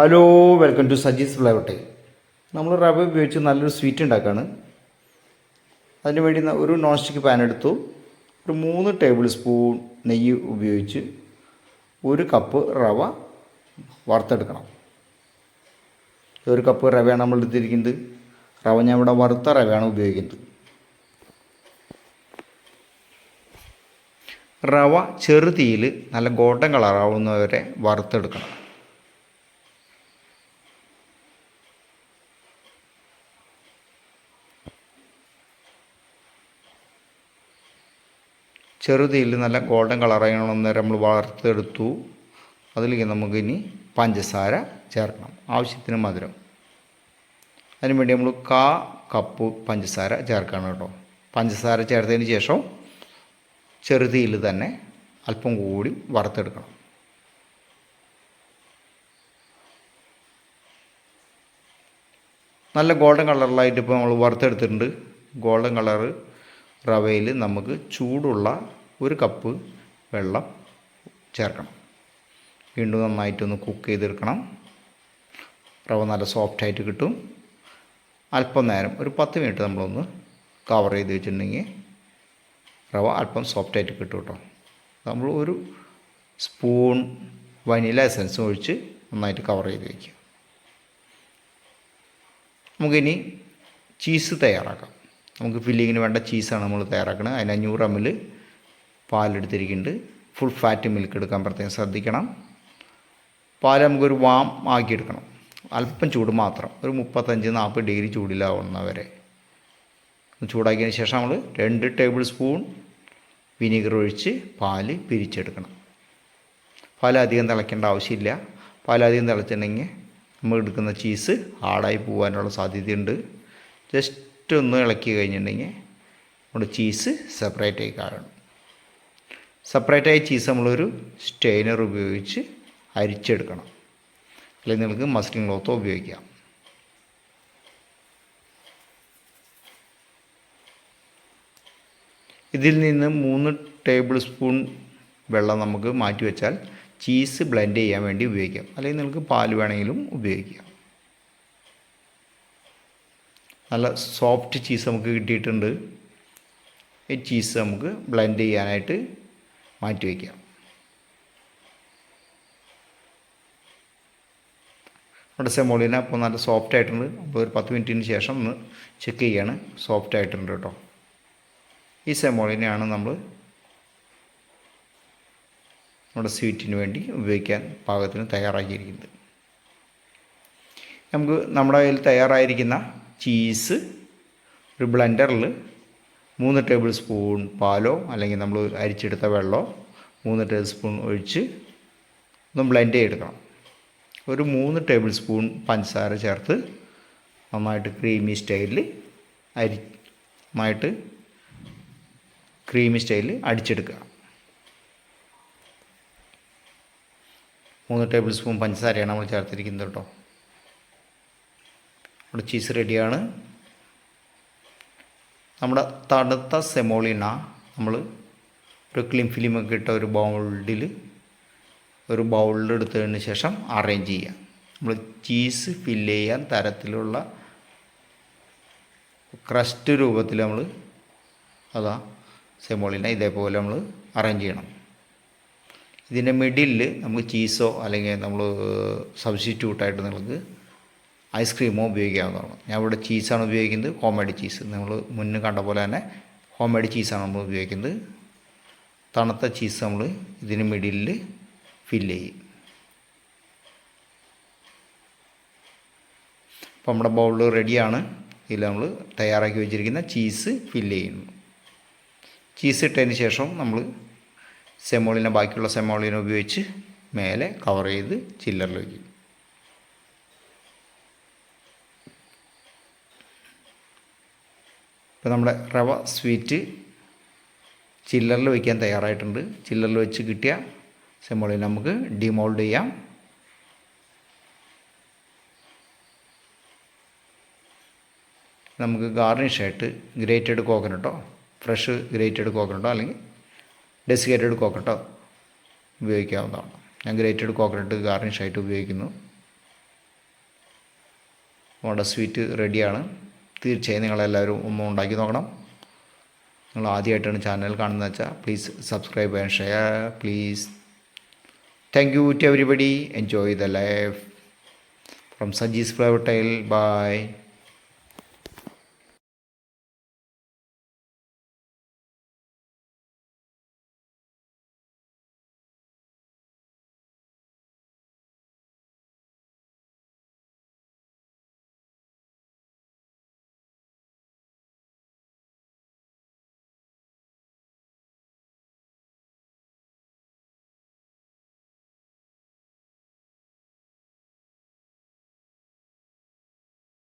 Hello welcome to Sajis ഫ്ലവട്ടെ നമ്മൾ റവ ഉപയോഗിച്ച് നല്ലൊരു സ്വീറ്റ് ഉണ്ടാക്കുകയാണ് അതിന് വേണ്ടി ഒരു നോൺ സ്റ്റിക്ക് പാൻ എടുത്തു. ഒരു മൂന്ന് ടേബിൾ സ്പൂൺ നെയ്യ് ഉപയോഗിച്ച് ഒരു കപ്പ് റവ വറുത്തെടുക്കണം. ഒരു കപ്പ് റവയാണ് നമ്മൾ എടുത്തിരിക്കുന്നത്. റവ ഞാൻ ഇവിടെ വറുത്ത റവയാണ് ഉപയോഗിക്കുന്നത്. റവ ചെറുതീയിൽ നല്ല ഗോൾഡൻ കളറാവുന്നവരെ വറുത്തെടുക്കണം. ചെറുതീയിൽ നല്ല ഗോൾഡൻ കളറായണം നേരം നമ്മൾ വളർത്തെടുത്തു അതിലേക്ക് നമുക്കിനി പഞ്ചസാര ചേർക്കണം. ആവശ്യത്തിന് മധുരം. അതിനുവേണ്ടി നമ്മൾ കാ കപ്പ് പഞ്ചസാര ചേർക്കണം കേട്ടോ. പഞ്ചസാര ചേർത്തതിന് ശേഷം ചെറുതീയിൽ തന്നെ അല്പം കൂടി വറുത്തെടുക്കണം. നല്ല ഗോൾഡൻ കളറിലായിട്ട് ഇപ്പോൾ നമ്മൾ വറുത്തെടുത്തിട്ടുണ്ട്. ഗോൾഡൻ കളറ് റവയിൽ നമുക്ക് ചൂടുള്ള ഒരു കപ്പ് വെള്ളം ചേർക്കണം. വീണ്ടും നന്നായിട്ടൊന്ന് കുക്ക് ചെയ്തെടുക്കണം. റവ നല്ല സോഫ്റ്റായിട്ട് കിട്ടും. അല്പം നേരം ഒരു പത്ത് മിനിറ്റ് നമ്മളൊന്ന് കവർ ചെയ്ത് വെച്ചിട്ടുണ്ടെങ്കിൽ റവ അല്പം സോഫ്റ്റായിട്ട് കിട്ടും കേട്ടോ. നമ്മൾ ഒരു സ്പൂൺ വനില എസൻസ് ഒഴിച്ച് നന്നായിട്ട് കവർ ചെയ്ത് വയ്ക്കുക നമുക്കിനി ചീസ് തയ്യാറാക്കാം. നമുക്ക് ഫില്ലിങ്ങിന് വേണ്ട ചീസാണ് നമ്മൾ തയ്യാറാക്കുന്നത് അതിന് അഞ്ഞൂറ് എം എൽ പാലെടുത്തിരിക്കുന്നുണ്ട്. ഫുൾ ഫാറ്റ് മിൽക്ക് എടുക്കാൻ പ്രത്യേകം ശ്രദ്ധിക്കണം. പാൽ നമുക്കൊരു വാം ആക്കിയെടുക്കണം. അല്പം ചൂട് മാത്രം. ഒരു മുപ്പത്തഞ്ച് നാൽപ്പത് ഡിഗ്രി ചൂടിലാവുന്നവരെ ചൂടാക്കിയതിന് ശേഷം നമ്മൾ രണ്ട് ടേബിൾ സ്പൂൺ വിനീഗർ ഒഴിച്ച് പാൽ പിരിച്ചെടുക്കണം. പാൽ അധികം തിളയ്ക്കേണ്ട ആവശ്യമില്ല. പാൽ അധികം തിളച്ചിട്ടുണ്ടെങ്കിൽ നമ്മൾ എടുക്കുന്ന ചീസ് ഹാർഡായി പോകാനുള്ള സാധ്യതയുണ്ട്. ജസ്റ്റ് ഒന്ന് ഇളക്കി കഴിഞ്ഞിട്ടുണ്ടെങ്കിൽ നമ്മുടെ ചീസ് സെപ്പറേറ്റ് ആയി സെപ്പറേറ്റായി സെപ്പറേറ്റ് ആയ ചീസ് നമ്മളൊരു സ്റ്റെയിനർ ഉപയോഗിച്ച് അരിച്ചെടുക്കണം. അല്ലെങ്കിൽ നിങ്ങൾക്ക് മസ്ലിൻ ക്ലോത്തോ ഉപയോഗിക്കാം. ഇതിൽ നിന്ന് മൂന്ന് ടേബിൾ സ്പൂൺ വെള്ളം നമുക്ക് മാറ്റി വെച്ചാൽ ചീസ് ബ്ലെൻഡ് ചെയ്യാൻ വേണ്ടി ഉപയോഗിക്കാം. അല്ലെങ്കിൽ നിങ്ങൾക്ക് പാൽ വേണമെങ്കിലും ഉപയോഗിക്കാം. നല്ല സോഫ്റ്റ് ചീസ് നമുക്ക് കിട്ടിയിട്ടുണ്ട്. ഈ ചീസ് നമുക്ക് ബ്ലെൻഡ് ചെയ്യാനായിട്ട് മാറ്റി വയ്ക്കാം നമ്മുടെ സെമോളിന അപ്പോൾ നല്ല സോഫ്റ്റ് ആയിട്ടുണ്ട്. അപ്പോൾ ഒരു പത്ത് മിനിറ്റിന് ശേഷം ഒന്ന് ചെക്ക് ചെയ്യാണ്. സോഫ്റ്റ് ആയിട്ടുണ്ട് കേട്ടോ. ഈ സെമോളിനെയാണ് നമ്മൾ നമ്മുടെ സ്വീറ്റിന് വേണ്ടി ഉപയോഗിക്കാൻ പാകത്തിന് തയ്യാറാക്കിയിരിക്കുന്നത്. നമുക്ക് നമ്മുടെ കയ്യിൽ തയ്യാറായിരിക്കുന്ന ചീസ് ഒരു ബ്ലെൻഡറിൽ മൂന്ന് ടേബിൾ സ്പൂൺ പാലോ അല്ലെങ്കിൽ നമ്മൾ അരിച്ചെടുത്ത വെള്ളമോ മൂന്ന് ടേബിൾ സ്പൂൺ ഒഴിച്ച് ഒന്ന് ബ്ലെൻഡ് ചെയ്തെടുക്കണം. ഒരു മൂന്ന് ടേബിൾ സ്പൂൺ പഞ്ചസാര ചേർത്ത് നന്നായിട്ട് ക്രീമി സ്റ്റൈലിൽ അരി നന്നായിട്ട് ക്രീമി സ്റ്റൈലിൽ അടിച്ചെടുക്കുക. മൂന്ന് ടേബിൾ സ്പൂൺ പഞ്ചസാരയാണ് നമ്മൾ ചേർത്തിരിക്കുന്നത് കേട്ടോ. നമ്മുടെ ചീസ് റെഡിയാണ് നമ്മുടെ തണുത്ത സെമോളിന നമ്മൾ ഒരു ക്ലിം ഫിലിമൊക്കെ ഇട്ട ഒരു ബൗളിൽ ഒരു ബൗളിൽ എടുത്തതിന് ശേഷം അറേഞ്ച് ചെയ്യാം നമ്മൾ ചീസ് ഫില്ല് ചെയ്യാൻ തരത്തിലുള്ള ക്രസ്റ്റ് രൂപത്തിൽ നമ്മൾ അതാ സെമോളിന ഇതേപോലെ നമ്മൾ അറേഞ്ച് ചെയ്യണം. ഇതിന്റെ മിഡിലിൽ നമുക്ക് ചീസോ അല്ലെങ്കിൽ നമ്മൾ സബ്സ്റ്റിറ്റ്യൂട്ടായിട്ട് നിങ്ങൾക്ക് ഐസ്ക്രീമോ ഉപയോഗിക്കാവുന്നതാണ്. ഞാൻ ഇവിടെ ചീസാണ് ഉപയോഗിക്കുന്നത് ഹോം മെയ്ഡ് ചീസ്. നമ്മൾ മുന്നേ കണ്ട പോലെ തന്നെ ഹോം മെയ്ഡ് ചീസാണ് നമ്മൾ ഉപയോഗിക്കുന്നത്. തണുത്ത ചീസ് നമ്മൾ ഇതിന് മിഡിലിൽ ഫില്ല് ചെയ്യും. അപ്പോൾ നമ്മുടെ ബൗൾ റെഡിയാണ്. ഇതിൽ നമ്മൾ തയ്യാറാക്കി വെച്ചിരിക്കുന്ന ചീസ് ഫില്ല് ചെയ്യുന്നു. ചീസ് ഇട്ടതിന് ശേഷം നമ്മൾ സെമോളിനെ ബാക്കിയുള്ള സെമോളിനെ ഉപയോഗിച്ച് മേലെ കവർ ചെയ്ത് ചില്ലറിൽ വയ്ക്കും ഇപ്പോൾ നമ്മുടെ റവ സ്വീറ്റ് ചില്ലറിൽ വയ്ക്കാൻ തയ്യാറായിട്ടുണ്ട്. ചില്ലറിൽ വെച്ച് കിട്ടിയ സെമോളിനെ നമുക്ക് ഡിമോൾഡ് ചെയ്യാം. നമുക്ക് ഗാർണിഷായിട്ട് ഗ്രേറ്റഡ് കോക്കനട്ടോ ഫ്രഷ് ഗ്രേറ്റഡ് കോക്കനട്ടോ അല്ലെങ്കിൽ ഡെസിക്കേറ്റഡ് കോക്കനട്ടോ ഉപയോഗിക്കാവുന്നതാണ്. ഞാൻ ഗ്രേറ്റഡ് കോക്കനട്ട് ഗാർണിഷായിട്ട് ഉപയോഗിക്കുന്നു. നമ്മുടെ സ്വീറ്റ് റെഡിയാണ്. തീർച്ചയായും നിങ്ങളെല്ലാവരും ഒന്ന് ഉണ്ടാക്കി നോക്കണം. നിങ്ങൾ ആദ്യമായിട്ടാണ് ചാനൽ കാണുന്നത് വെച്ചാൽ please subscribe and share please thank you to everybody enjoy the life from Sajis flower tile bye